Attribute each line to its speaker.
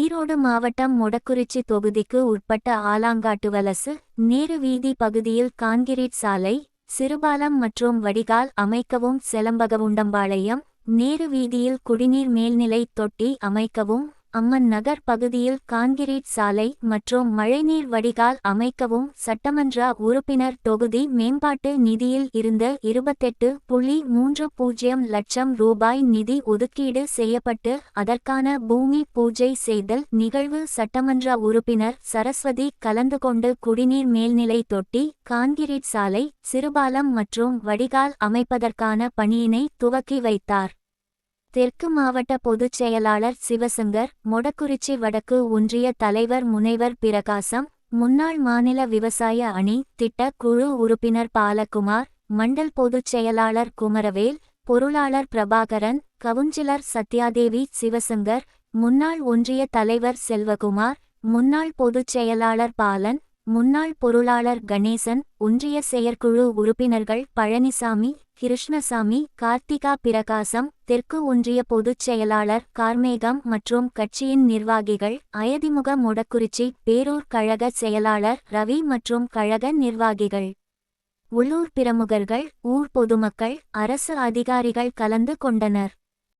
Speaker 1: ஈரோடு மாவட்டம் மொடக்குறிச்சி தொகுதிக்கு உட்பட்ட ஆலாங்காட்டுவலசு நேரு வீதி பகுதியில் கான்கிரீட் சாலை சிறுபாலம் மற்றும் வடிகால் அமைக்கவும் செலம்பகவுண்டம்பாளையம் நேரு வீதியில் குடிநீர் மேல்நிலை தொட்டி அமைக்கவும் அம்மன் நகர் பகுதியில் கான்கிரீட் சாலை மற்றும் மழைநீர் வடிகால் அமைக்கவும் சட்டமன்ற உறுப்பினர் தொகுதி மேம்பாட்டு நிதியில் இருந்த இருபத்தெட்டு புள்ளி மூன்று பூஜ்ஜியம் லட்சம் ரூபாய் நிதி ஒதுக்கீடு செய்யப்பட்டு அதற்கான பூமி பூஜை செய்தல் நிகழ்வு சட்டமன்ற உறுப்பினர் சரஸ்வதி கலந்து கொண்டு குடிநீர் மேல்நிலை தொட்டி கான்கிரீட் சாலை சிறுபாலம் மற்றும் வடிகால் அமைப்பதற்கான பணியினை துவக்கி வைத்தார் தெற்கு மாவட்ட பொதுச் செயலாளர் சிவசங்கர் மொடக்குறிச்சி வடக்கு ஒன்றிய தலைவர் முனைவர் பிரகாசம் முன்னாள் மாநில விவசாய அணி திட்ட குழு உறுப்பினர் பாலகுமார் மண்டல் பொதுச் செயலாளர் குமரவேல் பொருளாளர் பிரபாகரன் கவுஞ்சிலர் சத்யாதேவி சிவசங்கர் முன்னாள் ஒன்றிய தலைவர் செல்வகுமார் முன்னாள் பொதுச் செயலாளர் பாலன் முன்னாள் பொருளாளர் கணேசன் ஒன்றிய செயற்குழு உறுப்பினர்கள் பழனிசாமி கிருஷ்ணசாமி கார்த்திகா பிரகாசம் தெற்கு ஒன்றிய பொதுச் செயலாளர் கார்மேகம் மற்றும் கட்சியின் நிர்வாகிகள் அயதிமுக மொடக்குறிச்சி பேரூர் கழக செயலாளர் ரவி மற்றும் கழக நிர்வாகிகள் உள்ளூர் பிரமுகர்கள் ஊர் பொதுமக்கள் அரசு அதிகாரிகள் கலந்து கொண்டனர்